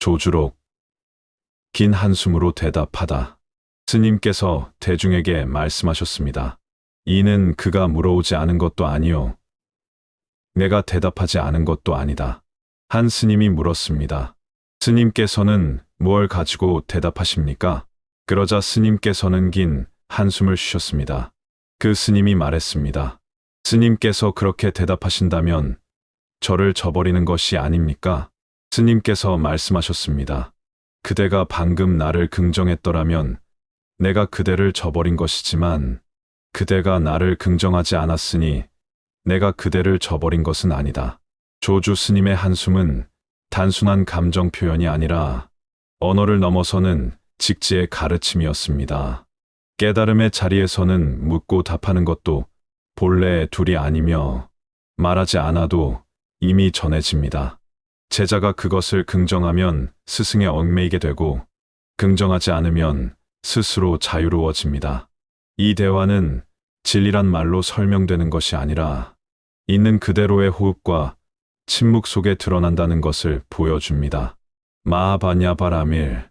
조주록. 긴 한숨으로 대답하다. 스님께서 대중에게 말씀하셨습니다. 이는 그가 물어오지 않은 것도 아니요. 내가 대답하지 않은 것도 아니다. 한 스님이 물었습니다. 스님께서는 무엇 가지고 대답하십니까? 그러자 스님께서는 긴 한숨을 쉬셨습니다. 그 스님이 말했습니다. 스님께서 그렇게 대답하신다면 저를 저버리는 것이 아닙니까? 스님께서 말씀하셨습니다. 그대가 방금 나를 긍정했더라면 내가 그대를 저버린 것이지만 그대가 나를 긍정하지 않았으니 내가 그대를 저버린 것은 아니다. 조주 스님의 한숨은 단순한 감정 표현이 아니라 언어를 넘어서는 직지의 가르침이었습니다. 깨달음의 자리에서는 묻고 답하는 것도 본래의 둘이 아니며 말하지 않아도 이미 전해집니다. 제자가 그것을 긍정하면 스승에 얽매이게 되고 긍정하지 않으면 스스로 자유로워집니다. 이 대화는 진리란 말로 설명되는 것이 아니라 있는 그대로의 호흡과 침묵 속에 드러난다는 것을 보여줍니다. 마하바냐 바라밀